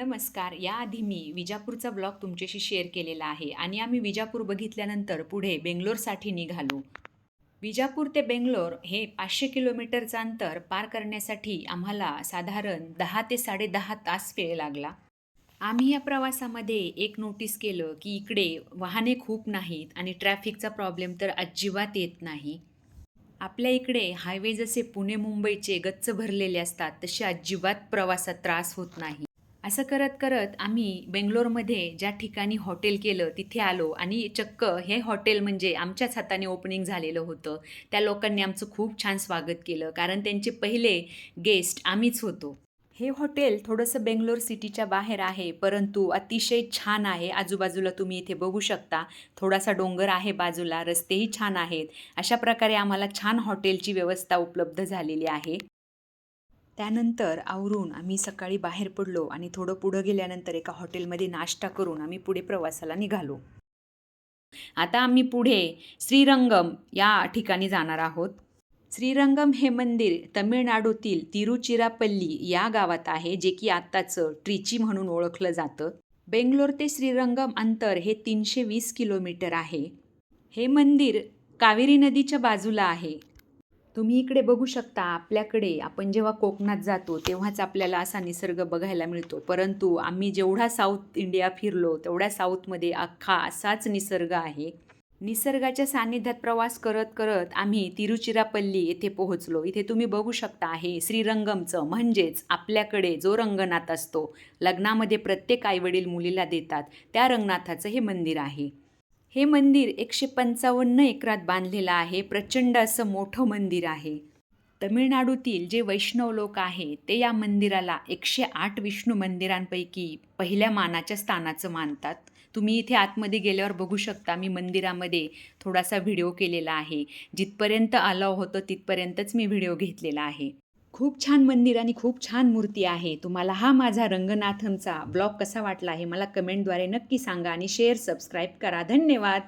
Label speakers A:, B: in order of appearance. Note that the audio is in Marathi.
A: नमस्कार. याआधी मी विजापूरचा ब्लॉग तुमच्याशी शेअर केलेला आहे आणि आम्ही विजापूर बघितल्यानंतर पुढे बेंगलोरसाठी निघालो. विजापूर ते बेंगलोर हे पाचशे किलोमीटरचं अंतर पार करण्यासाठी आम्हाला साधारण दहा ते साडेदहा तास वेळ लागला. आम्ही या प्रवासामध्ये एक नोटीस केलं की इकडे वाहने खूप नाहीत आणि ट्रॅफिकचा प्रॉब्लेम तर अजिबात येत नाही. आपल्या इकडे हायवे जसे पुणे मुंबईचे गच्च भरलेले असतात तसे अजिबात प्रवासात त्रास होत नाही. असं करत करत आम्ही बेंगलोरमध्ये ज्या ठिकाणी हॉटेल केलं तिथे आलो आणि चक्क हे हॉटेल म्हणजे आमच्याच हाताने ओपनिंग झालेलं होतं. त्या लोकांनी आमचं खूप छान स्वागत केलं कारण त्यांचे पहिले गेस्ट आम्हीच होतो. हे हॉटेल थोडंसं बेंगलोर सिटीच्या बाहेर आहे परंतु अतिशय छान आहे. आजूबाजूला तुम्ही इथे बघू शकता. थोडासा डोंगर आहे बाजूला रस्तेही छान आहेत. अशा प्रकारे आम्हाला छान हॉटेलची व्यवस्था उपलब्ध झालेली आहे. त्यानंतर आवरून आम्ही सकाळी बाहेर पडलो आणि थोडं पुढं गेल्यानंतर एका हॉटेलमध्ये नाश्ता करून आम्ही पुढे प्रवासाला निघालो. आता आम्ही पुढे श्रीरंगम या ठिकाणी जाणार आहोत. श्रीरंगम हे मंदिर तमिळनाडूतील तिरुचिरापल्ली या गावात आहे जे की आत्ताचं ट्रिची म्हणून ओळखलं जातं. बेंगलोर ते श्रीरंगम अंतर हे तीनशे वीस किलोमीटर आहे. हे मंदिर कावेरी नदीच्या बाजूला आहे. तुम्ही इकडे बघू शकता आपल्याकडे आपण जेव्हा कोकणात जातो तेव्हाच आपल्याला असा निसर्ग बघायला मिळतो. परंतु आम्ही जेवढा साऊथ इंडिया फिरलो तेवढ्या साऊथमध्ये अख्खा असाच निसर्ग आहे. निसर्गाच्या सान्निध्यात प्रवास करत करत आम्ही तिरुचिरापल्ली येथे पोहोचलो. इथे तुम्ही बघू शकता हे श्रीरंगमचं. म्हणजेच आपल्याकडे जो रंगनाथ असतो लग्नामध्ये प्रत्येक आईवडील मुलीला देतात त्या रंगनाथाचं हे मंदिर आहे. हे मंदिर एकशे पंचावन्न एकरात बांधलेलं आहे. प्रचंड असं मोठं मंदिर आहे. तमिळनाडूतील जे वैष्णव लोक आहे ते या मंदिराला एकशे आठ विष्णू मंदिरांपैकी पहिल्या मानाच्या स्थानाचं मानतात. तुम्ही इथे आतमध्ये गेल्यावर बघू शकता मी मंदिरामध्ये थोडासा व्हिडिओ केलेला आहे. जिथपर्यंत अलाव होतं तिथपर्यंतच मी व्हिडिओ घेतलेला आहे. खूप छान मंदिर आणि खूप छान मूर्ती आहे. तुम्हाला हा माझा रंगनाथमचा ब्लॉग कसा वाटला आहे मला कमेंटद्वारे नक्की सांगा आणि शेअर सबस्क्राईब करा. धन्यवाद.